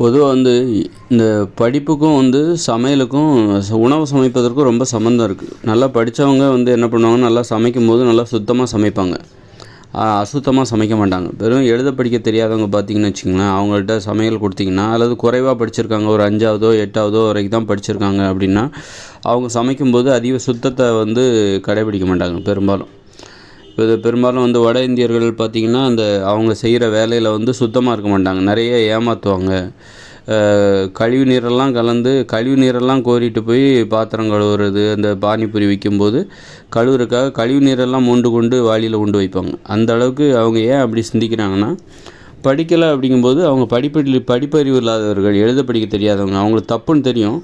பொதுவாக வந்து இந்த படிப்புக்கும் வந்து சமையலுக்கும் உணவு சமைப்பதற்கும் ரொம்ப சம்மந்தம் இருக்குது நல்லா படித்தவங்க வந்து என்ன பண்ணுவாங்க நல்லா சமைக்கும் போது நல்லா சுத்தமாக சமைப்பாங்க. அசுத்தமாக சமைக்க மாட்டாங்க. வெறும் எழுத படிக்க தெரியாதவங்க பார்த்தீங்கன்னு வச்சுங்களேன் அவங்கள்ட்ட சமையல் கொடுத்தீங்கன்னா அல்லது குறைவாக படிச்சிருக்காங்க ஒரு அஞ்சாவதோ எட்டாவதோ வரைக்கும் தான் படிச்சிருக்காங்க அப்படின்னா அவங்க சமைக்கும்போது அதிக சுத்தத்தை வந்து கடைபிடிக்க மாட்டாங்க பெரும்பாலும். இது பெரும்பாலும் வந்து வட இந்தியர்கள் பார்த்திங்கன்னா அந்த அவங்க செய்கிற வேலையில் வந்து சுத்தமாக இருக்க மாட்டாங்க. நிறைய ஏமாற்றுவாங்க கழிவு நீரெல்லாம் கலந்து கழிவு நீரெல்லாம் கோரிட்டு போய் பாத்திரம் கழுவுறது அந்த பானிபூரி விற்கும்போது கழுவுறதுக்காக கழிவு நீரெல்லாம் மொண்டு கொண்டு வாளியில் கொண்டு வைப்பாங்க. அந்த அளவுக்கு அவங்க ஏன் அப்படி சிந்திக்கிறாங்கன்னா படிக்கலை அப்படிங்கும்போது அவங்க படிப்பு படிப்பறிவு இல்லாதவர்கள் எழுத படிக்க தெரியாதவங்க அவங்களுக்கு தப்புன்னு தெரியும்.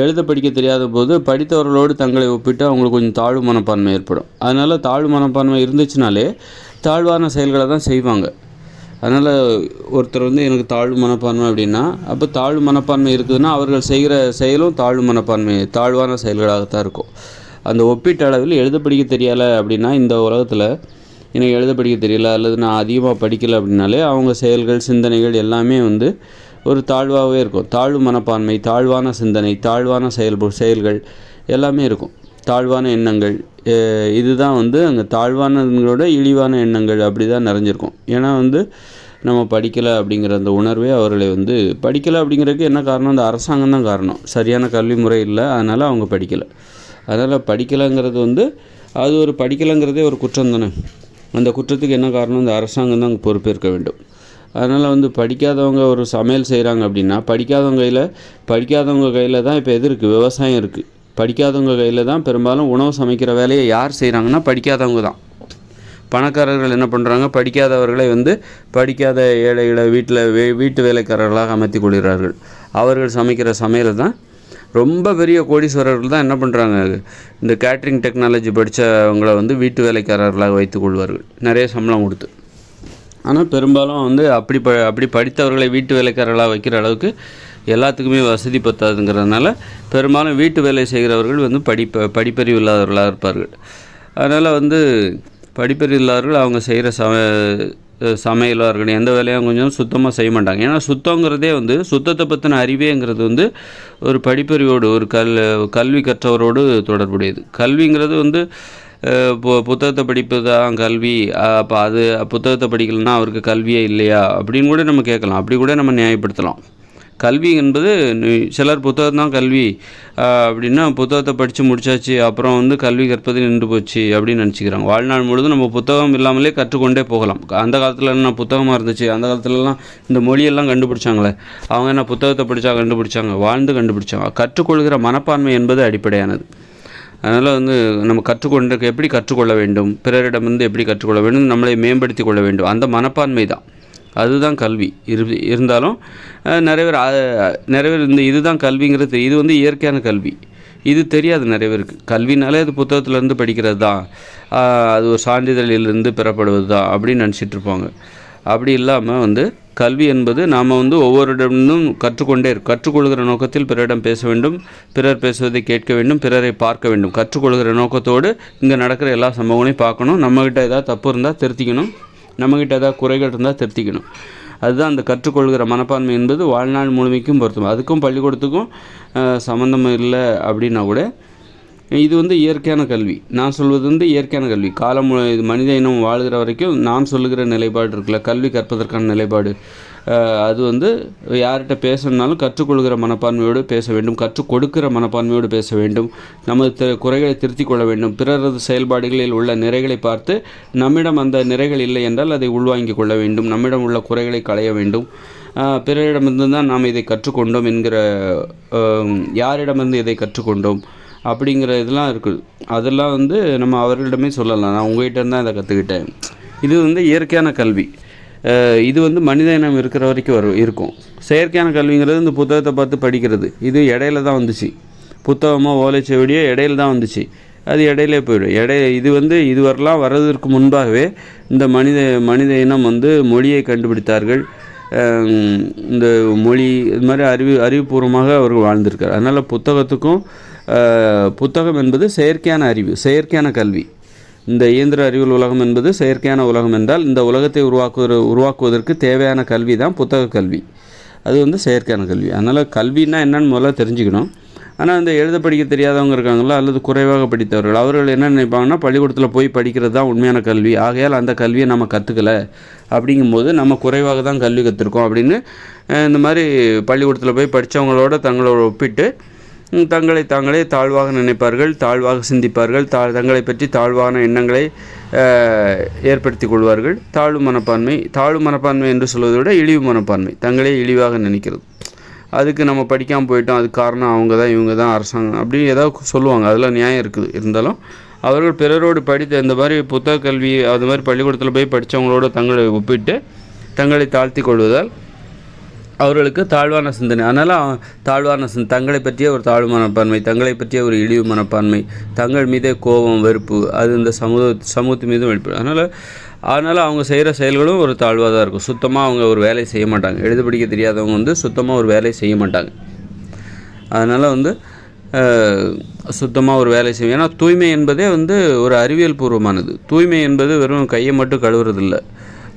எழுத படிக்க தெரியாத போது படித்தவர்களோடு தங்களை ஒப்பிட்டு அவங்களுக்கு கொஞ்சம் தாழ்வு மனப்பான்மை ஏற்படும். அதனால் தாழ்வு மனப்பான்மை இருந்துச்சுனாலே தாழ்வான செயல்களை தான் செய்வாங்க. அதனால் ஒருத்தர் வந்து எனக்கு தாழ்வு மனப்பான்மை அப்படின்னா அப்போ தாழ்வு மனப்பான்மை இருக்குதுன்னா அவர்கள் செய்கிற செயலும் தாழ்வு மனப்பான்மை தாழ்வான செயல்களாகத்தான் இருக்கும். அந்த ஒப்பீட்டளவில் எழுத படிக்க தெரியலை அப்படின்னா இந்த உலகத்தில் எனக்கு எழுத படிக்க தெரியல அல்லது நான் அதிகமாக படிக்கலை அப்படின்னாலே அவங்க செயல்கள் சிந்தனைகள் எல்லாமே வந்து ஒரு தாழ்வாகவே இருக்கும். தாழ்வு மனப்பான்மை தாழ்வான சிந்தனை தாழ்வான செயல் செயல்கள் எல்லாமே இருக்கும். தாழ்வான எண்ணங்கள் இதுதான் வந்து அங்கே தாழ்வானங்களோட இழிவான எண்ணங்கள் அப்படி தான் நிறைஞ்சிருக்கும். ஏன்னா வந்து நம்ம படிக்கலை அப்படிங்கிற அந்த உணர்வே அவர்களை வந்து படிக்கலை அப்படிங்கிறதுக்கு என்ன காரணம்? அந்த அரசாங்கம் தான் காரணம். சரியான கல்வி முறை இல்லை அதனால் அவங்க படிக்கலை. அதனால் படிக்கலைங்கிறது வந்து அது ஒரு படிக்கலைங்கிறதே ஒரு குற்றம் தானே? அந்த குற்றத்துக்கு என்ன காரணம்? இந்த அரசாங்கம் தான் பொறுப்பேற்க வேண்டும். அதனால் வந்து படிக்காதவங்க ஒரு சமையல் செய்கிறாங்க அப்படின்னா படிக்காதவங்க கையில் படிக்காதவங்க கையில் தான் இப்போ எது இருக்குது விவசாயம் இருக்குது படிக்காதவங்க கையில் தான் பெரும்பாலும் உணவு சமைக்கிற வேலையை யார் செய்கிறாங்கன்னா படிக்காதவங்க தான். பணக்காரர்கள் என்ன பண்ணுறாங்க படிக்காதவர்களை வந்து படிக்காத ஏழைகளை வீட்டில் வே வீட்டு வேலைக்காரர்களாக அமர்த்தி கொள்கிறார்கள். அவர்கள் சமைக்கிற சமையலை தான் ரொம்ப பெரிய கோடீஸ்வரர்கள் தான் என்ன பண்ணுறாங்க இந்த கேட்ரிங் டெக்னாலஜி படித்தவங்களை வந்து வீட்டு வேலைக்காரர்களாக வைத்துக் கொள்வார்கள். நிறைய சம்பளம் கொடுத்து. ஆனால் பெரும்பாலும் வந்து அப்படி ப அப்படி படித்தவர்களை வீட்டு வேலைக்காரர்களாக வைக்கிற அளவுக்கு எல்லாத்துக்குமே வசதி பத்தாதுங்கிறதுனால பெரும்பாலும் வீட்டு வேலை செய்கிறவர்கள் வந்து படிப்ப படிப்பறிவு இல்லாதவர்களாக இருப்பார்கள். அதனால் வந்து படிப்பறிவு இல்லாதவர்கள் அவங்க செய்கிற சம சமையலாக இருக்கணும் எந்த வேலையும் கொஞ்சம் சுத்தமாக செய்ய மாட்டாங்க. ஏன்னா சுத்தங்கிறதே வந்து சுத்தத்தை பற்றின அறிவேங்கிறது வந்து ஒரு படிப்பறிவோடு ஒரு கல் கல்வி கற்றவரோடு தொடர்புடையது. கல்விங்கிறது வந்து புத்தகத்தை படிப்பது தான் கல்வி அப்போ அது புத்தகத்தை படிக்கலைன்னா அவருக்கு கல்வியே இல்லையா? அப்படின்னு கூட நம்ம கேட்கலாம். அப்படி கூட நம்ம நியாயப்படுத்தலாம். கல்வி என்பது சிலர் புத்தகம் தான் கல்வி. அப்படின்னா புத்தகத்தை படித்து முடிச்சாச்சு அப்புறம் வந்து கல்வி கற்பது நின்று போச்சு அப்படின்னு நினச்சிக்கிறாங்க. வாழ்நாள் முழுதும் நம்ம புத்தகம் இல்லாமலே கற்றுக்கொண்டே போகலாம். அந்த காலத்தில் என்ன புத்தகமாக இருந்துச்சு? அந்த காலத்துலலாம் இந்த மொழியெல்லாம் கண்டுபிடிச்சாங்களே. அவங்க என்ன புத்தகத்தை படித்தா கண்டுபிடிச்சாங்க? வாழ்ந்து கண்டுபிடிச்சாங்க. கற்றுக்கொள்கிற மனப்பான்மை என்பது அடிப்படையானது. அதனால் வந்து நம்ம கற்றுக்கொண்டு எப்படி கற்றுக்கொள்ள வேண்டும்? பிறரிடமிருந்து எப்படி கற்றுக்கொள்ள வேண்டும்? நம்மளை மேம்படுத்தி கொள்ள வேண்டும். அந்த மனப்பான்மை தான். அதுதான் கல்வி. இரு இருந்தாலும் நிறைய பேர் நிறைய பேர் இந்த இதுதான் கல்விங்கிறது இது வந்து இயற்கையான கல்வி. இது தெரியாது நிறைய பேருக்கு. கல்வினாலே அது புத்தகத்துலேருந்து படிக்கிறது தான் அது ஒரு சான்றிதழிலிருந்து பெறப்படுவது தான் அப்படின்னு நினச்சிட்ருப்பாங்க அப்படி இல்லாமல் வந்து கல்வி என்பது நாம் வந்து ஒவ்வொருடமும் கற்றுக்கொண்டே கற்றுக்கொள்கிற நோக்கத்தில் பிறரிடம் பேச வேண்டும் பிறர் பேசுவதை கேட்க வேண்டும் பிறரை பார்க்க வேண்டும். கற்றுக்கொள்கிற நோக்கத்தோடு இங்கே நடக்கிற எல்லா சம்பவங்களையும் பார்க்கணும். நம்மக்கிட்ட ஏதாவது தப்பு இருந்தால் திருத்திக்கணும். நம்மக்கிட்ட ஏதாவது குறைகள் இருந்தால் திருத்திக்கணும். அதுதான் அந்த கற்றுக்கொள்கிற மனப்பான்மை என்பது வாழ்நாள் முழுமைக்கும் பொருத்தம். அதுக்கும் பள்ளிக்கூடத்துக்கும் சம்மந்தம் இல்லை அப்படின்னா கூட இது வந்து இயற்கையான கல்வி. நான் சொல்வது வந்து இயற்கையான கல்வி. காலம் இது மனித இனம் வாழ்கிற வரைக்கும் நான் சொல்லுகிற நிலைப்பாடு இருக்குல்ல கல்வி கற்பதற்கான நிலைப்பாடு. அது வந்து யார்கிட்ட பேசணுனாலும் கற்றுக்கொள்கிற மனப்பான்மையோடு பேச வேண்டும் கற்றுக் கொடுக்கிற மனப்பான்மையோடு பேச வேண்டும். நமது குறைகளை திருத்திக் கொள்ள வேண்டும். பிறரது செயல்பாடுகளில் உள்ள நிறைகளை பார்த்து நம்மிடம் அந்த நிறைகள் இல்லை என்றால் அதை உள்வாங்கிக் கொள்ள வேண்டும். நம்மிடம் உள்ள குறைகளை களைய வேண்டும். பிறரிடமிருந்து தான் நாம் இதை கற்றுக்கொண்டோம் என்கிற யாரிடமிருந்து இதை கற்றுக்கொண்டோம்? அப்படிங்கிற இதெல்லாம் இருக்குது. அதெல்லாம் வந்து நம்ம அவர்களிடமே சொல்லலாம். நான் உங்கள்கிட்ட தான் இதை கற்றுக்கிட்டேன் இது வந்து இயற்கையான கல்வி. இது வந்து மனித இனம் இருக்கிற வரைக்கும் வரும் இருக்கும். செயற்கையான கல்விங்கிறது இந்த புத்தகத்தை பார்த்து படிக்கிறது. இது இடையில தான் வந்துச்சு. புத்தகமாக ஓலைச்சுவடியோ இடையில தான் வந்துச்சு. அது இடையிலே போயிடும். இடை இது வந்து இதுவரெல்லாம் வர்றதற்கு முன்பாகவே இந்த மனித மனித இனம் வந்து மொழியை கண்டுபிடித்தார்கள். இந்த மொழி இது மாதிரி அறிவு அறிவுபூர்வமாக அவர்கள் வாழ்ந்திருக்கார் அதனால் புத்தகத்துக்கும் புத்தகம் என்பது செயற்கையான அறிவு செயற்கையான கல்வி. இந்த இயந்திர அறிவியல் உலகம் என்பது செயற்கையான உலகம் என்றால் இந்த உலகத்தை உருவாக்குவ உருவாக்குவதற்கு தேவையான கல்வி தான் புத்தக கல்வி. அது வந்து செயற்கையான கல்வி. அதனால் கல்வின்னா என்னன்னு முதல்ல தெரிஞ்சுக்கணும். ஆனால் இந்த எழுத படிக்க தெரியாதவங்க இருக்காங்களா அல்லது குறைவாக படித்தவர்கள் அவர்கள் என்ன நினைப்பாங்கன்னா பள்ளிக்கூடத்தில் போய் படிக்கிறது தான் உண்மையான கல்வி. ஆகையால் அந்த கல்வியை நம்ம கற்றுக்கல அப்படிங்கும்போது நம்ம குறைவாக தான் கல்வி கற்றுருக்கோம் அப்படின்னு இந்த மாதிரி பள்ளிக்கூடத்தில் போய் படித்தவங்களோட தங்களோட ஒப்பிட்டு தங்களை தாங்களே தாழ்வாக நினைப்பார்கள் தாழ்வாக சிந்திப்பார்கள் தா தங்களை பற்றி தாழ்வான எண்ணங்களை ஏற்படுத்தி ஏற்படுத்திக் கொள்வார்கள். தாழ்வு மனப்பான்மை தாழ்வு மனப்பான்மை என்று சொல்வதை விட இழிவு மனப்பான்மை. தங்களே இழிவாக நினைக்கிறது. அதுக்கு நம்ம படிக்காமல் போயிட்டோம் அதுக்கு காரணம் அவங்க தான் இவங்க தான் அரசாங்கம் அப்படின்னு ஏதாவது சொல்லுவாங்க. அதில் நியாயம் இருக்குது. இருந்தாலும் அவர்கள் பிறரோடு படித்த இந்த மாதிரி புத்தக கல்வி அது மாதிரி பள்ளிக்கூடத்தில் போய் படித்தவங்களோட தங்களை ஒப்பிட்டு தங்களை தாழ்த்தி கொள்வதால் அவர்களுக்கு தாழ்வான சிந்தனை. அதனால் தாழ்வான சிந்த தங்களை பற்றிய ஒரு தாழ்வு மனப்பான்மை தங்களை பற்றிய ஒரு இழிவு மனப்பான்மை தங்கள் மீதே கோபம் வெறுப்பு அது இந்த சமூக சமூகத்து மீதும் வெளிப்படும். அதனால் அதனால் அவங்க செய்கிற செயல்களும் ஒரு தாழ்வாக தான் இருக்கும். சுத்தமாக அவங்க ஒரு வேலையை செய்ய மாட்டாங்க. எழுத படிக்க தெரியாதவங்க வந்து சுத்தமாக ஒரு வேலையை செய்ய மாட்டாங்க. அதனால் வந்து சுத்தமாக ஒரு வேலை செய்யும் ஏன்னா தூய்மை என்பதே வந்து ஒரு அறிவியல் பூர்வமானது. தூய்மை என்பது வெறும் கையை மட்டும் கழுவுறதில்ல.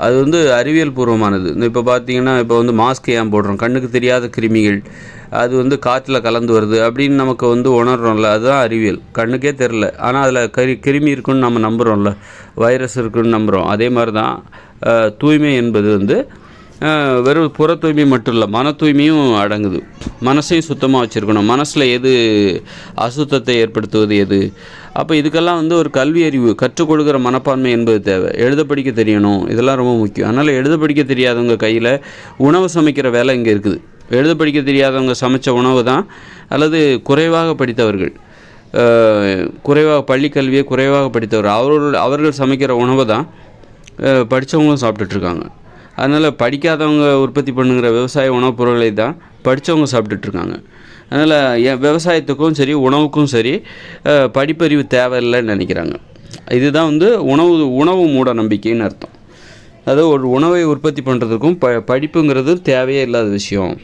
அது வந்து அறிவியல் பூர்வமானது. இந்த இப்போ பார்த்தீங்கன்னா இப்போ வந்து மாஸ்க் ஏன் போடுறோம்? கண்ணுக்கு தெரியாத கிருமிகள் அது வந்து காற்றில் கலந்து வருது அப்படின்னு நமக்கு வந்து உணர்றோம்ல அதுதான் அறிவியல். கண்ணுக்கே தெரில. ஆனால் அதில் கரி கிருமி இருக்குன்னு நம்ம நம்புகிறோம்ல வைரஸ் இருக்குன்னு நம்புகிறோம் அதே மாதிரி தான் தூய்மை என்பது வந்து வெறும் புற தூய்மை மட்டும் இல்லை மன தூய்மையும் அடங்குது. மனசையும் சுத்தமாக வச்சுருக்கணும். மனசில் எது அசுத்தத்தை ஏற்படுத்துவது எது? அப்போ இதுக்கெல்லாம் வந்து ஒரு கல்வி அறிவு கற்றுக் கொடுக்குற மனப்பான்மை என்பது தேவை. எழுத படிக்க தெரியணும் இதெல்லாம் ரொம்ப முக்கியம். அதனால் எழுத படிக்க தெரியாதவங்க கையில் உணவு சமைக்கிற வேலை இங்கே இருக்குது. எழுத படிக்க தெரியாதவங்க சமைச்ச உணவு தான் அல்லது குறைவாக படித்தவர்கள். குறைவாக பள்ளி கல்வியை குறைவாக படித்தவர். அவர்கள் அவர்கள் சமைக்கிற உணவை தான் படித்தவங்களும் சாப்பிட்டுட்ருக்காங்க அதனால் படிக்காதவங்க உற்பத்தி பண்ணுங்கிற விவசாய உணவுப் பொருளை தான் படித்தவங்க சாப்பிட்டுட்ருக்காங்க அதனால் விவசாயத்துக்கும் சரி உணவுக்கும் சரி படிப்பறிவு தேவையில்லைன்னு நினைக்கிறாங்க. இதுதான் வந்து உணவு உணவு மூட நம்பிக்கைன்னு அர்த்தம். அதாவது ஒரு உணவை உற்பத்தி பண்ணுறதுக்கும் ப படிப்புங்கிறது தேவையே இல்லாத விஷயம்.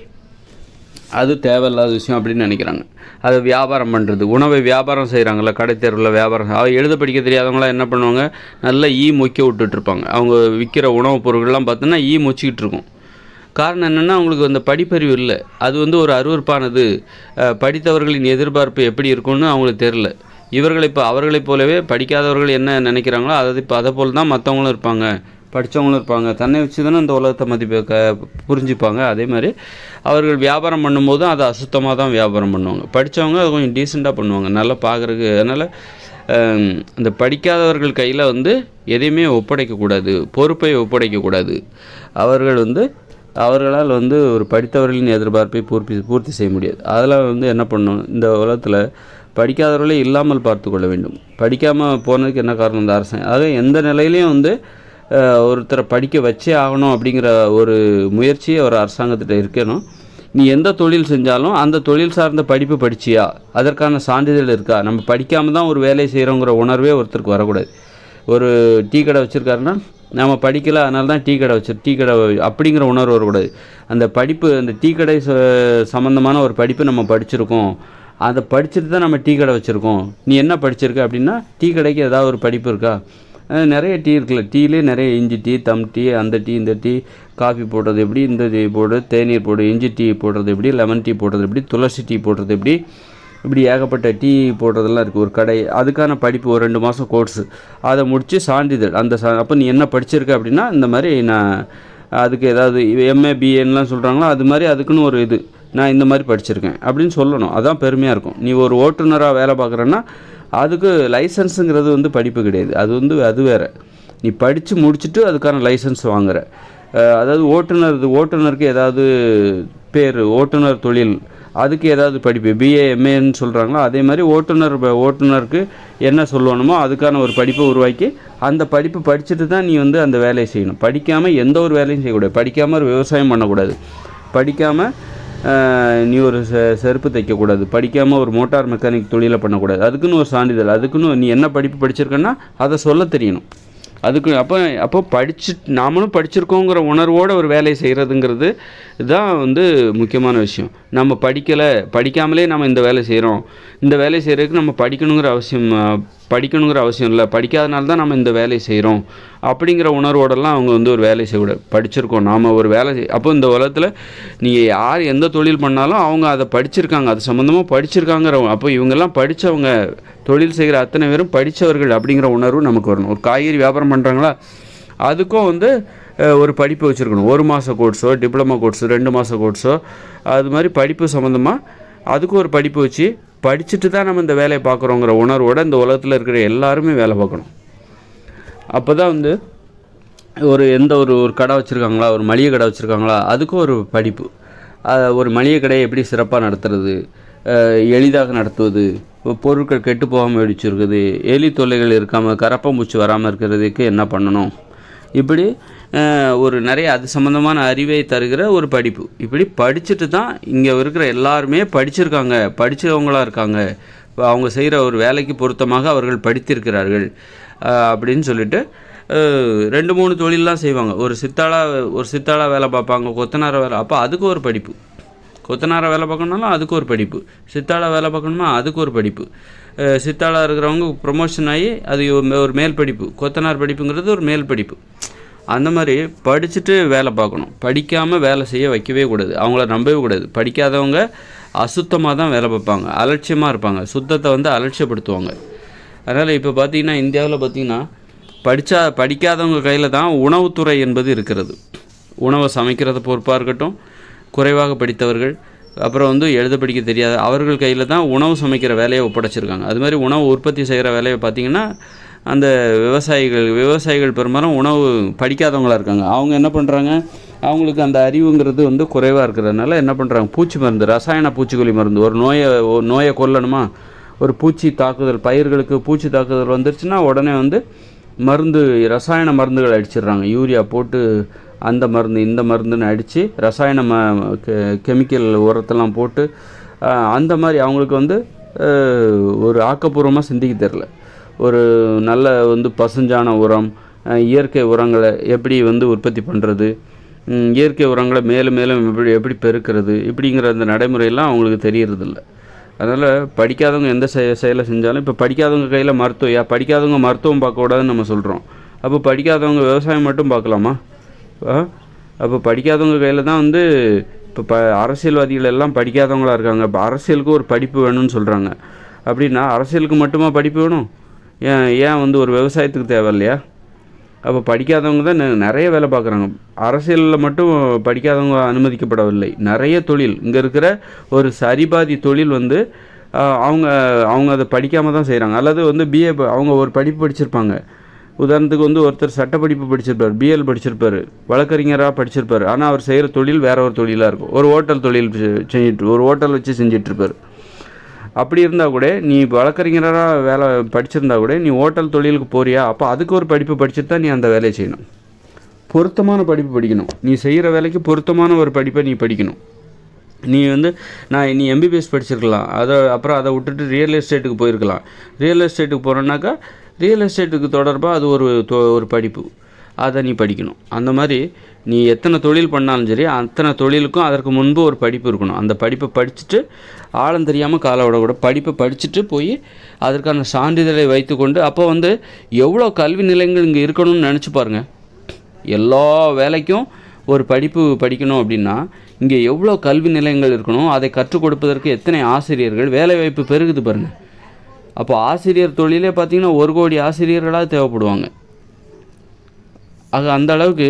அது தேவையில்லாத விஷயம் அப்படின்னு நினைக்கிறாங்க. அதை வியாபாரம் பண்ணுறது உணவை வியாபாரம் செய்கிறாங்கல்ல கடை தெருவில் வியாபாரம் எழுத படிக்க தெரியாதவங்களாம் என்ன பண்ணுவாங்க? நல்லா ஈ மொக்க விட்டுட்ருப்பாங்க அவங்க விற்கிற உணவுப் பொருட்கள்லாம் பார்த்தோன்னா ஈ மொச்சிக்கிட்டு இருக்கும். காரணம் என்னென்னா அவங்களுக்கு அந்த படிப்பறிவு இல்லை. அது வந்து ஒரு அருவருப்பானது. படித்தவர்களின் எதிர்பார்ப்பு எப்படி இருக்கும்னு அவங்களுக்கு தெரில இவர்களை இப்போ அவர்களைப் போலவே படிக்காதவர்கள் என்ன நினைக்கிறாங்களோ அதை இப்போ அதை போல் தான் மற்றவங்களும் இருப்பாங்க. படித்தவங்களும் இருப்பாங்க. தன்னை வச்சு தானே இந்த உலகத்தை மதிப்பு க புரிஞ்சுப்பாங்க. அதே மாதிரி அவர்கள் வியாபாரம் பண்ணும்போதும் அதை அசுத்தமாக தான் வியாபாரம் பண்ணுவாங்க. படித்தவங்க அதை கொஞ்சம் டீசெண்டாக பண்ணுவாங்க. நல்லா பார்க்குறதுக்கு அதனால் இந்த படிக்காதவர்கள் கையில் வந்து எதையுமே ஒப்படைக்கக்கூடாது. பொறுப்பை ஒப்படைக்கக்கூடாது. அவர்கள் வந்து அவர்களால் வந்து ஒரு படித்தவர்களின் எதிர்பார்ப்பை பூர்த்தி பூர்த்தி செய்ய முடியாது. அதெல்லாம் வந்து என்ன பண்ணணும்? இந்த உலகத்தில் படிக்காதவர்களே இல்லாமல் பார்த்து கொள்ள வேண்டும். படிக்காமல் போனதுக்கு என்ன காரணம் இந்த அரசாங்கம்? ஆக எந்த நிலையிலையும் வந்து ஒருத்தரை படிக்க வச்சே ஆகணும் அப்படிங்கிற ஒரு முயற்சி ஒரு அரசாங்கத்திட்ட இருக்கணும். நீ எந்த தொழில் செஞ்சாலும் அந்த தொழில் சார்ந்த படிப்பு படிச்சியா? அதற்கான சான்றிதழ் இருக்கா? நம்ம படிக்காமல் தான் ஒரு வேலையை செய்கிறோங்கிற உணர்வே ஒருத்தருக்கு வரக்கூடாது. ஒரு டீ கடை வச்சுருக்காருன்னா நம்ம படிக்கல அதனால தான் டீ கடை வச்சு டீ கடை அப்படிங்கிற உணர்வு வரக்கூடாது. அந்த படிப்பு அந்த டீ கடை ச- சம்மந்தமான ஒரு படிப்பு நம்ம படிச்சிருக்கோம். அதை படிச்சுட்டு தான் நம்ம டீ கடை வச்சுருக்கோம். நீ என்ன படிச்சிருக்க அப்படின்னா டீ கடைக்கு ஏதாவது ஒரு படிப்பு இருக்கா? நிறைய டீ இருக்குல்ல. டீலேயே நிறைய இஞ்சி டீ தம் டீ அந்த டீ இந்த டீ காஃபி போடுறது எப்படி இந்த டீ போடுறது தேநீர் போடு இஞ்சி டீ போடுறது எப்படி லெமன் டீ போடுறது எப்படி துளசி டீ போடுறது எப்படி இப்படி ஏகப்பட்ட டீ போடுறதெல்லாம் இருக்குது ஒரு கடை. அதுக்கான படிப்பு ஒரு ரெண்டு மாதம் கோர்ஸு அதை முடித்து சான்றிதழ். அந்த சா அப்போ நீ என்ன படிச்சிருக்க அப்படின்னா இந்த மாதிரி நான் அதுக்கு ஏதாவது எம்ஏ பிஏன்லாம் சொல்கிறாங்களோ அது மாதிரி அதுக்குன்னு ஒரு இது. நான் இந்த மாதிரி படிச்சிருக்கேன் அப்படின்னு சொல்லணும். அதான் பெருமையாக இருக்கும். நீ ஒரு ஓட்டுநராக வேலை பார்க்குறேன்னா அதுக்கு லைசன்ஸுங்கிறது வந்து படிப்பு கிடையாது. அது வந்து அது வேறு. நீ படித்து முடிச்சுட்டு அதுக்கான லைசன்ஸ் வாங்குற. அதாவது ஓட்டுநர் ஓட்டுநருக்கு ஏதாவது பேர் ஓட்டுநர் தொழில் அதுக்கு ஏதாவது படிப்பு. பிஏ எம்ஏன்னு சொல்கிறாங்களோ அதே மாதிரி ஓட்டுநர் ஓட்டுநருக்கு என்ன சொல்லணுமோ அதுக்கான ஒரு படிப்பை உருவாக்கி அந்த படிப்பு படிச்சுட்டு தான் நீ வந்து அந்த வேலையை செய்யணும். படிக்காமல் எந்த ஒரு வேலையும் செய்யக்கூடாது. படிக்காமல் ஒரு விவசாயம் பண்ணக்கூடாது. படிக்காமல் நீ ஒரு செ- செருப்பு தைக்கக்கூடாது. படிக்காமல் ஒரு மோட்டார் மெக்கானிக் தொழிலை பண்ணக்கூடாது. அதுக்குன்னு ஒரு சான்றிதழ். அதுக்குன்னு நீ என்ன படிப்பு படிச்சிருக்கன்னா அதை சொல்ல தெரியணும். அதுக்கு அப்போ அப்போ படிச்சு நாமளும் படிச்சிருக்கோங்கிற உணர்வோடு ஒரு வேலையை செய்கிறதுங்கிறது தான் வந்து முக்கியமான விஷயம். நம்ம படிக்கலை படிக்காமலே நம்ம இந்த வேலை செய்கிறோம் இந்த வேலையை செய்கிறதுக்கு நம்ம படிக்கணுங்கிற அவசியம் படிக்கணுங்கிற அவசியம் இல்லை. படிக்காதனால தான் நம்ம இந்த வேலையை செய்கிறோம் அப்படிங்கிற உணர்வோடெல்லாம் அவங்க வந்து ஒரு வேலையை செய்யக்கூடாது படிச்சிருக்கோம். நாம் ஒரு வேலை செய் அப்போ இந்த உலகத்தில் நீங்கள் யார் எந்த தொழில் பண்ணாலும் அவங்க அதை படிச்சிருக்காங்க. அது சம்மந்தமாக படிச்சிருக்காங்கிற அப்போ இவங்கெல்லாம் படித்தவங்க தொழில் செய்கிற அத்தனை பேரும் படித்தவர்கள் அப்படிங்கிற உணர்வு நமக்கு வரணும். ஒரு காய்கறி வியாபாரம் பண்ணுறாங்களா அதுக்கும் வந்து ஒரு படிப்பு வச்சுருக்கணும். ஒரு மாத கோர்ஸோ டிப்ளமோ கோர்ஸோ ரெண்டு மாத கோர்ஸோ அது மாதிரி படிப்பு சம்மந்தமாக அதுக்கும் ஒரு படிப்பு வச்சு படிச்சுட்டு தான் நம்ம இந்த வேலையை பார்க்குறோங்கிற உணர்வோட இந்த உலகத்தில் இருக்கிற எல்லாருமே வேலை பார்க்கணும். அப்போ தான் வந்து ஒரு எந்த ஒரு ஒரு கடை வச்சுருக்காங்களா? ஒரு மளிகை கடை வச்சுருக்காங்களா? அதுக்கும் ஒரு படிப்பு. ஒரு மளிகை கடையை எப்படி சிறப்பாக நடத்துறது? எளிதாக நடத்துவது. இப்போ பொருட்கள் கெட்டு போகாமல் வெடிச்சிருக்குது. எலி தொல்லைகள் இருக்காமல் கரப்பம்பூச்சி வராமல் இருக்கிறதுக்கு என்ன பண்ணணும்? இப்படி ஒரு நிறைய அது சம்மந்தமான அறிவை தருகிற ஒரு படிப்பு. இப்படி படிச்சுட்டு தான் இங்கே இருக்கிற எல்லாருமே படிச்சிருக்காங்க. படித்தவங்களாக இருக்காங்க. அவங்க செய்கிற ஒரு வேலைக்கு பொருத்தமாக அவர்கள் படித்திருக்கிறார்கள். அப்படின்னு சொல்லிட்டு ரெண்டு மூணு தொழிலெலாம் செய்வாங்க. ஒரு சித்தாளா ஒரு சித்தாளா வேலை பார்ப்பாங்க. கொத்தனார வேலை அப்போ அதுக்கு ஒரு படிப்பு. கொத்தனாரை வேலை பார்க்கணுனாலும் அதுக்கு ஒரு படிப்பு. சித்தாளா வேலை பார்க்கணுமா அதுக்கு ஒரு படிப்பு. சித்தாளாக இருக்கிறவங்க ப்ரொமோஷன் ஆகி அது ஒரு ஒரு மேல் படிப்பு. கொத்தனார் படிப்புங்கிறது ஒரு மேல் படிப்பு. அந்த மாதிரி படிச்சுட்டு வேலை பார்க்கணும். படிக்காமல் வேலை செய்ய வைக்கவே கூடாது. அவங்கள நம்பவே கூடாது. படிக்காதவங்க அசுத்தமாக தான் வேலை பார்ப்பாங்க. அலட்சியமாக இருப்பாங்க. சுத்தத்தை வந்து அலட்சியப்படுத்துவாங்க. அதனால் இப்போ பார்த்திங்கன்னா இந்தியாவில் பார்த்தீங்கன்னா படித்தா படிக்காதவங்க கையில் தான் உணவுத்துறை என்பது இருக்கிறது. உணவை சமைக்கிறது பொறுப்பாக இருக்கட்டும் குறைவாக படித்தவர்கள் அப்புறம் வந்து எழுத படிக்க தெரியாத அவர்கள் கையில் தான் உணவு சமைக்கிற வேலையை ஒப்படைச்சிருக்காங்க. அது மாதிரி உணவு உற்பத்தி செய்கிற வேலையை பார்த்திங்கன்னா அந்த விவசாயிகள் விவசாயிகள் பெரும்பாலும் உணவு படிக்காதவங்களா இருக்காங்க. அவங்க என்ன பண்ணுறாங்க அவங்களுக்கு அந்த அறிவுங்கிறது வந்து குறைவாக இருக்கிறதுனால என்ன பண்ணுறாங்க பூச்சி மருந்து ரசாயன பூச்சிக்கொல்லி மருந்து. ஒரு நோயை ஒரு நோயை கொல்லணுமா? ஒரு பூச்சி தாக்குதல் பயிர்களுக்கு பூச்சி தாக்குதல் வந்துருச்சுன்னா உடனே வந்து மருந்து ரசாயன மருந்துகள் அடிச்சிடுறாங்க. யூரியா போட்டு அந்த மருந்து இந்த மருந்துன்னு அடித்து ரசாயன ம கெ- கெமிக்கல் உரத்தெல்லாம் போட்டு அந்த மாதிரி அவங்களுக்கு வந்து ஒரு ஆக்கப்பூர்வமாக சிந்திக்க தெரில ஒரு நல்ல வந்து பசுஞ்சான உரம் இயற்கை உரங்களை எப்படி வந்து உற்பத்தி பண்ணுறது இயற்கை உரங்களை மேலும் மேலும் எப்படி எப்படி பெருக்கிறது இப்படிங்கிற அந்த நடைமுறையெல்லாம் அவங்களுக்கு தெரியறதில்ல. அதனால் படிக்காதவங்க எந்த செய செயலை செஞ்சாலும் இப்போ படிக்காதவங்க கையில் மருத்துவம் படிக்காதவங்க மருத்துவம் பார்க்கக்கூடாதுன்னு நம்ம சொல்கிறோம் அப்போ படிக்காதவங்க விவசாயம் மட்டும் பார்க்கலாமா? அப்போ படிக்காதவங்க கையில் தான் வந்து இப்போ ப அரசியல்வாதிகள் எல்லாம் படிக்காதவங்களா இருக்காங்க. இப்போ அரசியலுக்கு ஒரு படிப்பு வேணும்னு சொல்கிறாங்க அப்படின்னா அரசியலுக்கு மட்டுமா படிப்பு வேணும்? ஏன் ஏன் வந்து ஒரு விவசாயத்துக்கு தேவை இல்லையா? அப்போ படிக்காதவங்க தான் நிறைய வேலை பார்க்குறாங்க. அரசியலில் மட்டும் படிக்காதவங்க அனுமதிக்கப்படவில்லை. நிறைய தொழில். இங்கே இருக்கிற ஒரு சரிபாதி தொழில் வந்து அவங்க அவங்க அதை படிக்காமல் தான் செய்கிறாங்க அல்லது வந்து பிஏ அவங்க ஒரு படிப்பு படிச்சிருப்பாங்க. உதாரணத்துக்கு வந்து ஒருத்தர் சட்டப்படிப்பு படிச்சிருப்பார் பிஎல் படிச்சிருப்பார் வழக்கறிஞராக படிச்சிருப்பார். ஆனால் அவர் செய்கிற தொழில் வேற ஒரு தொழிலாக இருக்கும். ஒரு ஹோட்டல் தொழில் செஞ்சிட்டு செஞ்சுட்டு ஒரு ஹோட்டல் வச்சு செஞ்சிட்ருப்பார். அப்படி இருந்தால் கூட நீ வழக்கறிஞராக வேலை படிச்சிருந்தா கூட நீ ஹோட்டல் தொழிலுக்கு போறியா? அப்போ அதுக்கு ஒரு படிப்பு படிச்சுட்டு தான் நீ அந்த வேலையை செய்யணும். பொருத்தமான படிப்பு படிக்கணும். நீ செய்கிற வேலைக்கு பொருத்தமான ஒரு படிப்பை நீ படிக்கணும். நீ வந்து நான் நீ எம்பிபிஎஸ் படிச்சிருக்கலாம். அதை அப்புறம் அதை விட்டுட்டு ரியல் எஸ்டேட்டுக்கு போயிருக்கலாம். ரியல் எஸ்டேட்டுக்கு போகிறோன்னாக்கா ரியல் எஸ்டேட்டுக்கு தொடர்பாக அது ஒரு தொ- ஒரு படிப்பு. அதை நீ படிக்கணும். அந்த மாதிரி நீ எத்தனை தொழில் பண்ணாலும் சரி அத்தனை தொழிலுக்கும் அதற்கு முன்பு ஒரு படிப்பு இருக்கணும். அந்த படிப்பை படிச்சுட்டு ஆழம் தெரியாமல் காலை விடக்கூட படிப்பை படிச்சுட்டு போய் அதற்கான சான்றிதழை வைத்துக்கொண்டு அப்போ வந்து எவ்வளோ கல்வி நிலையங்கள் இங்கே இருக்கணும்னு நினச்சி பாருங்கள் எல்லா வேலைக்கும் ஒரு படிப்பு படிக்கணும் அப்படின்னா இங்கே எவ்வளோ கல்வி நிலையங்கள் இருக்கணும் அதை கற்றுக் கொடுப்பதற்கு எத்தனை ஆசிரியர்கள் வேலைவாய்ப்பு பெருகுது பாருங்கள் அப்போ ஆசிரியர் தொழிலே பார்த்திங்கன்னா ஒரு கோடி ஆசிரியர்களாக தேவைப்படுவாங்க. ஆக அந்த அளவுக்கு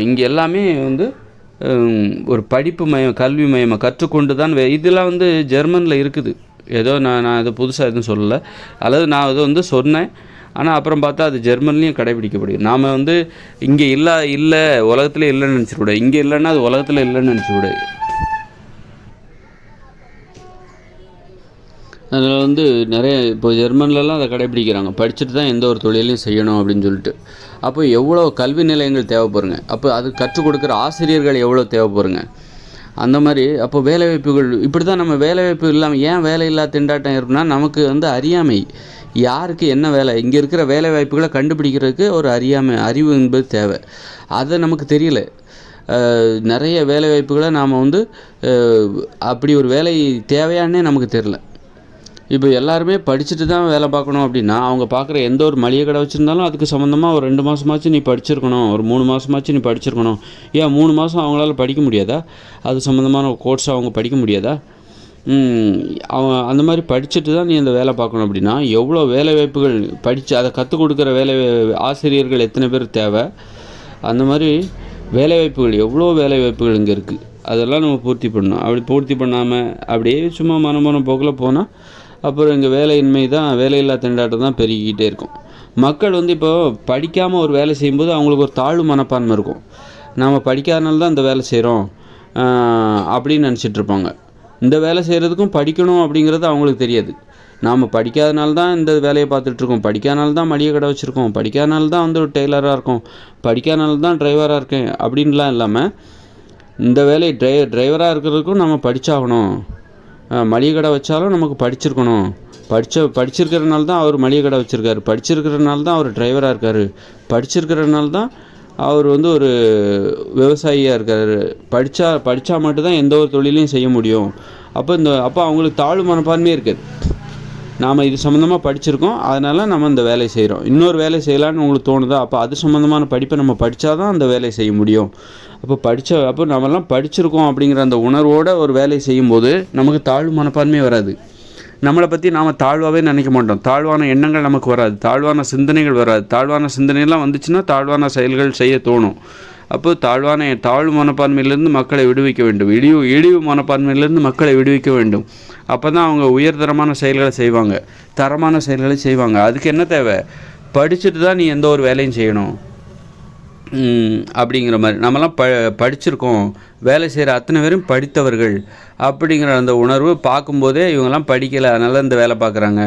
இங்கே எல்லாமே வந்து ஒரு படிப்பு மயம் கல்வி மயமாக கற்றுக்கொண்டு தான் வே- இதெல்லாம் வந்து ஜெர்மனில் இருக்குது. ஏதோ நான் நான் இது புதுசாக எதுவும் சொல்லலை. அல்லது நான் இது வந்து சொன்னேன். ஆனால் அப்புறம் பார்த்தா அது ஜெர்மன்லேயும் கடைபிடிக்கப்படுது. நாம் வந்து இங்கே இல்லை இல்லை உலகத்தில் இல்லைன்னு நினச்சிக்கூடாது இங்கே இல்லைன்னா அது உலகத்தில் இல்லைன்னு நினச்சிக்கூடாது அதில் வந்து நிறைய இப்போ ஜெர்மன்லலாம் அதை கடைபிடிக்கிறாங்க. படிச்சுட்டு தான் எந்த ஒரு தொழிலையும் செய்யணும் அப்படின்னு சொல்லிட்டு. அப்போ எவ்வளோ கல்வி நிலையங்கள் தேவைப்படுங்க அப்போ அது கற்றுக் கொடுக்குற ஆசிரியர்கள் எவ்வளோ தேவைப்படுங்க அந்த மாதிரி அப்போ வேலைவாய்ப்புகள் இப்படி தான் நம்ம வேலைவாய்ப்பு இல்லாமல் ஏன் வேலையில்லா திண்டாட்டம் இருக்குன்னா நமக்கு வந்து அறியாமை. யாருக்கு என்ன வேலை? இங்கே இருக்கிற வேலைவாய்ப்புகளை கண்டுபிடிக்கிறதுக்கு ஒரு அறியாமை அறிவு என்பது தேவை. அதை நமக்கு தெரியல. நிறைய வேலைவாய்ப்புகளை நாம் வந்து அப்படி ஒரு வேலை தேவையானே நமக்கு தெரில இப்போ எல்லாருமே படிச்சுட்டு தான் வேலை பார்க்கணும் அப்படின்னா அவங்க பார்க்குற எந்த ஒரு மளிகை கடை வச்சுருந்தாலும் அதுக்கு சம்மந்தமாக ஒரு ரெண்டு மாதமாச்சும் நீ படிச்சிருக்கணும் ஒரு மூணு மாதமாச்சும் நீ படிச்சிருக்கணும். ஏன் மூணு மாதம் அவங்களால படிக்க முடியாதா? அது சம்மந்தமான கோர்ஸ் அவங்க படிக்க முடியாதா? அவன் அந்த மாதிரி படிச்சுட்டு தான் நீ அந்த வேலை பார்க்கணும் அப்படின்னா எவ்வளோ வேலை வாய்ப்புகள் படித்து அதை கற்றுக் கொடுக்குற வேலை ஆசிரியர்கள் எத்தனை பேர் தேவை? அந்த மாதிரி வேலைவாய்ப்புகள் எவ்வளோ வேலைவாய்ப்புகள் இங்கே இருக்குது அதெல்லாம் நம்ம பூர்த்தி பண்ணணும். அப்படி பூர்த்தி பண்ணாமல் அப்படியே சும்மா மனமான போக்கில் போனால் அப்புறம் இங்கே வேலையின்மை தான் வேலையில்லா திண்டாட்டம் தான் பெருகிக்கிட்டே இருக்கும். மக்கள் வந்து இப்போ படிக்காமல் ஒரு வேலை செய்யும்போது அவங்களுக்கு ஒரு தாழ்வு மனப்பான்மை இருக்கும். நாம் படிக்காதனால தான் இந்த வேலை செய்கிறோம் அப்படின்னு நினச்சிட்டு இருப்பாங்க. இந்த வேலை செய்கிறதுக்கும் படிக்கணும் அப்படிங்கிறது அவங்களுக்கு தெரியாது. நாம் படிக்காதனால தான் இந்த வேலையை பார்த்துட்ருக்கோம் படிக்காதனால தான் மளிகை கடை வச்சுருக்கோம். படிக்காதனால தான் வந்து ஒரு டெய்லராக இருக்கோம். படிக்காதனால தான் டிரைவராக இருக்கேன் அப்படின்லாம் இல்லாமல் இந்த வேலையை ட்ரை டிரைவராக இருக்கிறதுக்கும் நம்ம படித்தாகணும் மளிகை கடை வச்சாலும் நமக்கு படிச்சிருக்கணும். படித்த படிச்சிருக்கிறனால தான் அவர் மளிகை கடை வச்சுருக்காரு. படிச்சிருக்கிறனால தான் அவர் டிரைவராக இருக்கார். படிச்சிருக்கிறனால தான் அவர் வந்து ஒரு விவசாயியாக இருக்கார். படித்தா படித்தா மட்டும்தான் எந்த ஒரு தொழிலையும் செய்ய முடியும். அப்போ இந்த அப்போ அவங்களுக்கு தாழ்வு மனப்பான்மையே இருக்குது. நாம் இது சம்மந்தமாக படிச்சிருக்கோம். அதனால் நம்ம இந்த வேலையை செய்கிறோம் இன்னொரு வேலை செய்யலான்னு உங்களுக்கு தோணுதா? அப்போ அது சம்மந்தமான படிப்பை நம்ம படித்தா தான் அந்த வேலையை செய்ய முடியும். அப்போ படித்த அப்போ நம்மலாம் படிச்சிருக்கோம் அப்படிங்கிற அந்த உணர்வோடு ஒரு வேலையை செய்யும்போது நமக்கு தாழ்வு மனப்பான்மை வராது. நம்மளை பற்றி நாம் தாழ்வாகவே நினைக்க மாட்டோம். தாழ்வான எண்ணங்கள் நமக்கு வராது. தாழ்வான சிந்தனைகள் வராது. தாழ்வான சிந்தனைலாம் வந்துச்சுன்னா தாழ்வான செயல்கள் செய்ய தோணும். அப்போ தாழ்வான தாழ்வு மனப்பான்மையிலிருந்து மக்களை விடுவிக்க வேண்டும். இழிவு இழிவு மனப்பான்மையிலிருந்து மக்களை விடுவிக்க வேண்டும். அப்போ தான் அவங்க உயர்தரமான செயல்களை செய்வாங்க. தரமான செயல்களை செய்வாங்க. அதுக்கு என்ன தேவை? படிச்சுட்டு தான் நீ எந்த ஒரு வேலையும் செய்யணும். அப்படிங்கிற மாதிரி. நம்மலாம் ப படிச்சிருக்கோம். வேலை செய்கிற அத்தனை பேரும் படித்தவர்கள். அப்படிங்கிற அந்த உணர்வு பார்க்கும்போதே இவங்கெல்லாம் படிக்கலை. அதனால் இந்த வேலை பார்க்குறாங்க.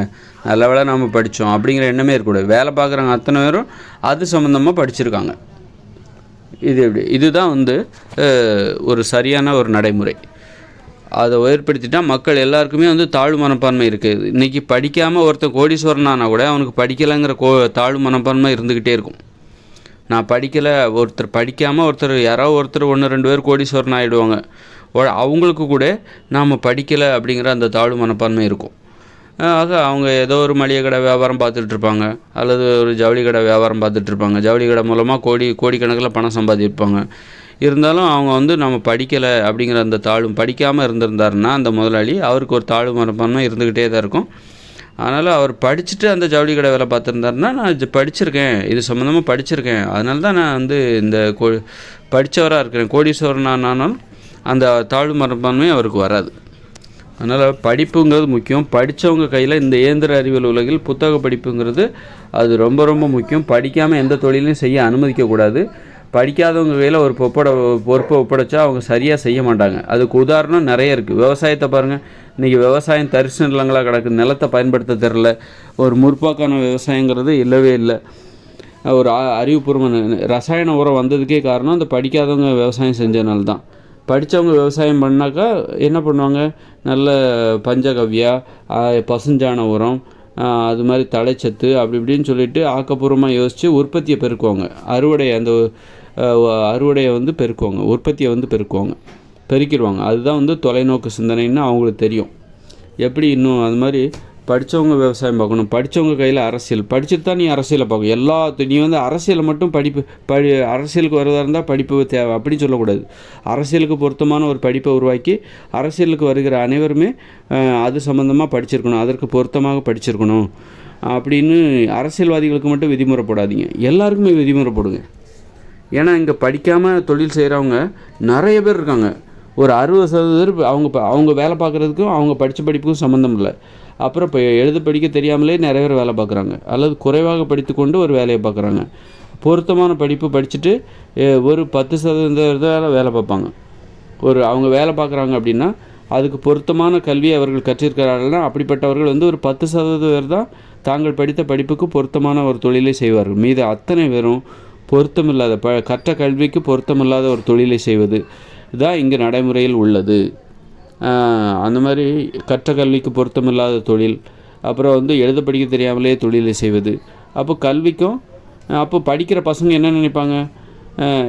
நல்ல வேலை நம்ம படித்தோம் அப்படிங்கிற எண்ணமே இருக்கக்கூடாது. வேலை பார்க்குறாங்க அத்தனை பேரும். அது சம்மந்தமாக படிச்சிருக்காங்க. இது எப்படி? இதுதான் வந்து ஒரு சரியான ஒரு நடைமுறை. அதை ஏற்படுத்திட்டால் மக்கள் எல்லாருக்குமே வந்து தாழ்வு மனப்பான்மை இருக்குது இன்றைக்கி படிக்காமல் ஒருத்தன் கோடீஸ்வரன் ஆனால் கூட அவனுக்கு படிக்கலைங்கிற கோ தாழ்வு மனப்பான்மை இருந்துக்கிட்டே இருக்கும். நான் படிக்கலை ஒருத்தர் படிக்காமல் ஒருத்தர் யாரோ ஒருத்தர் ஒன்று ரெண்டு பேர் கோடீஸ்வரன் ஆகிடுவாங்க அவங்களுக்கு கூட நாம் படிக்கலை அப்படிங்கிற அந்த தாழ்வு மனப்பான்மை இருக்கும். ஆக அவங்க ஏதோ ஒரு மளிகை கடை வியாபாரம் பார்த்துட்ருப்பாங்க. அல்லது ஒரு ஜவுளி கடை வியாபாரம் பார்த்துட்ருப்பாங்க. ஜவுளி கடை மூலமாக கோடி கோடிக்கணக்கில் பணம் சம்பாதிப்பாங்க. இருந்தாலும் அவங்க வந்து நம்ம படிக்கலை அப்படிங்கிற அந்த தாழ்வு படிக்காமல் இருந்திருந்தாருன்னா அந்த முதலாளி அவருக்கு ஒரு தாழ்வு மரப்பான்மை இருந்துக்கிட்டே தான் இருக்கும். அதனால் அவர் படிச்சுட்டு அந்த ஜவுளி கடை வேலை பார்த்துருந்தாருன்னா நான் இது படிச்சிருக்கேன். இது சம்மந்தமாக படிச்சிருக்கேன். அதனால தான் நான் வந்து இந்த கோ படித்தவராக இருக்கிறேன். கோடீஸ்வரன் ஆனாலும் அந்த தாழ்வு மனப்பான்மை அவருக்கு வராது. அதனால் படிப்புங்கிறது முக்கியம். படித்தவங்க கையில் இந்த இயந்திர அறிவியல் உலகில் புத்தக படிப்புங்கிறது அது ரொம்ப ரொம்ப முக்கியம். படிக்காமல் எந்த தொழிலையும் செய்ய அனுமதிக்கக்கூடாது படிக்காதவங்க கையில் ஒரு பொப்பட பொறுப்பை ஒப்படைச்சா அவங்க சரியாக செய்ய மாட்டாங்க. அதுக்கு உதாரணம் நிறைய இருக்குது விவசாயத்தை பாருங்கள் இன்றைக்கி விவசாயம் தரிசு நிலங்களாக கிடக்கு. நிலத்தை பயன்படுத்த தெரில ஒரு முற்போக்கான விவசாயங்கிறது இல்லவே இல்லை. ஒரு அ- அறிவுபூர்வமான ரசாயன உரம் வந்ததுக்கே காரணம் அந்த படிக்காதவங்க விவசாயம் செஞ்சனால்தான் படித்தவங்க விவசாயம் பண்ணாக்கா என்ன பண்ணுவாங்க? நல்ல பஞ்சகவ்யா பசுஞ்சாண உரம் அது மாதிரி தழைச்சத்து அப்படி இப்படின்னு சொல்லிட்டு ஆக்கப்பூர்வமாக யோசித்து உற்பத்தியை பெருக்குவாங்க. அறுவடை அந்த அறுவடையை வந்து பெருக்குவாங்க. உற்பத்தியை வந்து பெருக்குவாங்க. பெருக்கிடுவாங்க. அதுதான் வந்து தொலைநோக்கு சிந்தனைன்னு அவங்களுக்கு தெரியும். எப்படி இன்னும் அது மாதிரி படித்தவங்க விவசாயம் பார்க்கணும் படித்தவங்க கையில் அரசியல். படிச்சுட்டு தான் நீ அரசியலை பார்க்கணும். எல்லா நீ வந்து அரசியலை மட்டும் படிப்பு படி அரசியலுக்கு வருவதாக இருந்தால் படிப்பு தேவை அப்படின்னு சொல்லக்கூடாது. அரசியலுக்கு பொருத்தமான ஒரு படிப்பை உருவாக்கி அரசியலுக்கு வருகிற அனைவருமே அது சம்மந்தமாக படிச்சிருக்கணும். அதற்கு பொருத்தமாக படிச்சிருக்கணும். அப்படின்னு அரசியல்வாதிகளுக்கு மட்டும் விதிமுறை போடாதீங்க எல்லாருக்குமே விதிமுறை போடுங்க ஏன்னா இங்கே படிக்காமல் தொழில் செய்கிறவங்க நிறைய பேர் இருக்காங்க. ஒரு அறுபது சதவீதம் அவங்க ப- அவங்க வேலை பார்க்குறதுக்கும் அவங்க படித்த படிப்புக்கும் சம்மந்தம் இல்லை. அப்புறம் இப்போ எழுத படிக்க தெரியாமலே நிறைய பேர் வேலை பார்க்குறாங்க. அல்லது குறைவாக படித்துக்கொண்டு ஒரு வேலையை பார்க்குறாங்க. பொருத்தமான படிப்பு படிச்சுட்டு ஒரு பத்து சதவீதம் வேலை பார்ப்பாங்க. ஒரு அவங்க வேலை பார்க்குறாங்க அப்படின்னா அதுக்கு பொருத்தமான கல்வியை அவர்கள் கற்றிருக்கிறார்கள்னா அப்படிப்பட்டவர்கள் வந்து ஒரு பத்து சதவீதம் பேர் தான் தாங்கள் படித்த படிப்புக்கு பொருத்தமான ஒரு தொழிலை செய்வார்கள். மீது அத்தனை பேரும் பொருத்தமில்லாத ப கற்ற கல்விக்கு பொருத்தமில்லாத ஒரு தொழிலை செய்வது தான் இங்கே நடைமுறையில் உள்ளது. அந்த மாதிரி கற்ற கல்விக்கு பொருத்தமில்லாத தொழில். அப்புறம் வந்து எழுத படிக்க தெரியாமலே தொழிலை செய்வது. அப்போ கல்விக்கும் அப்போ படிக்கிற பசங்க என்ன நினைப்பாங்க?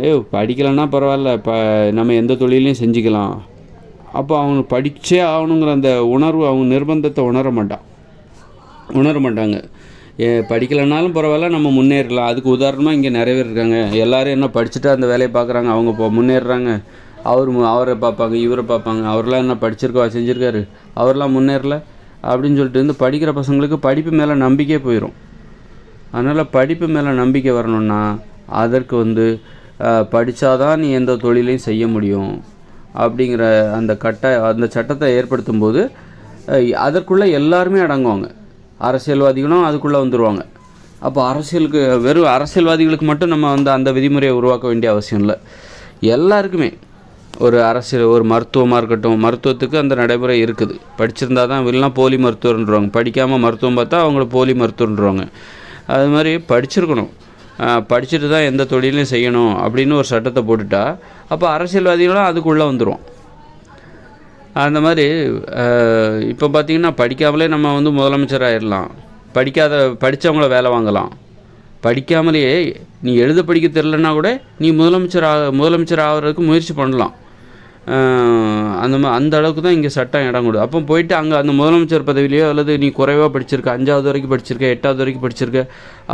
ஏ படிக்கலைன்னா பரவாயில்ல இப்போ நம்ம எந்த தொழிலையும் செஞ்சுக்கலாம். அப்போ அவங்க படித்தே ஆகணுங்கிற அந்த உணர்வு அவங்க நிர்பந்தத்தை உணர மாட்டான் உணர மாட்டாங்க. ஏ படிக்கலைனாலும் பரவாயில்ல நம்ம முன்னேறலாம். அதுக்கு உதாரணமாக இங்கே நிறைய பேர் இருக்காங்க. எல்லோரும் என்ன படிச்சுட்டு அந்த வேலையை பார்க்குறாங்க. அவங்க இப்போ முன்னேறுறாங்க. அவர் அவரை பார்ப்பாங்க இவரை பார்ப்பாங்க அவர்லாம் என்ன படிச்சிருக்கா செஞ்சுருக்காரு அவர்லாம் முன்னேறல அப்படின்னு சொல்லிட்டு வந்து படிக்கிற பசங்களுக்கு படிப்பு மேலே நம்பிக்கையே போயிடும் அதனால் படிப்பு மேலே நம்பிக்கை வரணும்னா அதற்கு வந்து படித்தாதான் நீ எந்த தொழிலையும் செய்ய முடியும் அப்படிங்கிற அந்த கட்ட அந்த சட்டத்தை ஏற்படுத்தும் போது அதற்குள்ளே எல்லாருமே அடங்குவாங்க. அரசியல்வாதிகளும் அதுக்குள்ளே வந்துடுவாங்க அப்போ அரசியலுக்கு வெறும் அரசியல்வாதிகளுக்கு மட்டும் நம்ம வந்து அந்த விதிமுறையை உருவாக்க வேண்டிய அவசியம் இல்லை. எல்லாருக்குமே. ஒரு அரசியல் ஒரு மருத்துவமாக இருக்கட்டும் மருத்துவத்துக்கு அந்த நடைமுறை இருக்குது. படிச்சிருந்தா தான் இல்லைனா போலி மருத்துவர்ன்றவாங்க. படிக்காமல் மருத்துவம் பார்த்தா அவங்கள போலி மருத்துவன்றவாங்க அது மாதிரி படிச்சிருக்கணும். படிச்சுட்டு தான் எந்த தொழிலையும் செய்யணும் அப்படின்னு ஒரு சட்டத்தை போட்டுட்டா அப்போ அரசியல்வாதிகளும் அதுக்குள்ளே வந்துடும் அந்த மாதிரி இப்போ பார்த்தீங்கன்னா படிக்காமலே நம்ம வந்து முதலமைச்சர் ஆயிடலாம் படிக்காத படித்தவங்கள வேலை வாங்கலாம். படிக்காமலேயே நீ எழுத படிக்க தெரிலனா கூட நீ முதலமைச்சர் ஆக முதலமைச்சர் ஆகிறதுக்கு முயற்சி பண்ணலாம். அந்த மா அந்த அளவுக்கு தான் இங்கே சட்டம் இடம் கொடுது அப்போ போயிட்டு அங்கே அந்த முதலமைச்சர் பதவியிலையோ அல்லது நீ குறைவாக படிச்சிருக்க அஞ்சாவது வரைக்கும் படிச்சிருக்க எட்டாவது வரைக்கும் படிச்சிருக்க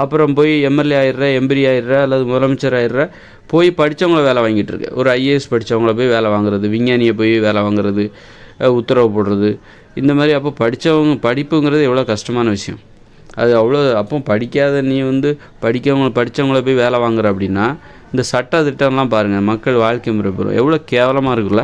அப்புறம் போய் எம்எல்ஏ ஆயிடுற எம்பி ஆயிடுற அல்லது முதலமைச்சர் ஆயிடுற போய் படித்தவங்கள வேலை வாங்கிட்டு இருக்க. ஒரு ஐஏஎஸ் படித்தவங்கள போய் வேலை வாங்குறது விஞ்ஞானியை போய் வேலை வாங்குறது உத்தரவு போடுறது. இந்த மாதிரி அப்போ படித்தவங்க படிப்புங்கிறது எவ்வளோ கஷ்டமான விஷயம். அது அவ்வளோ அப்போ படிக்காத நீ வந்து படிக்கவங்க படித்தவங்கள போய் வேலை வாங்குற அப்படின்னா இந்த சட்ட திட்டம்லாம் பாருங்கள் மக்கள் வாழ்க்கை முறை பெறும் எவ்வளோ கேவலமாக இருக்குல்ல?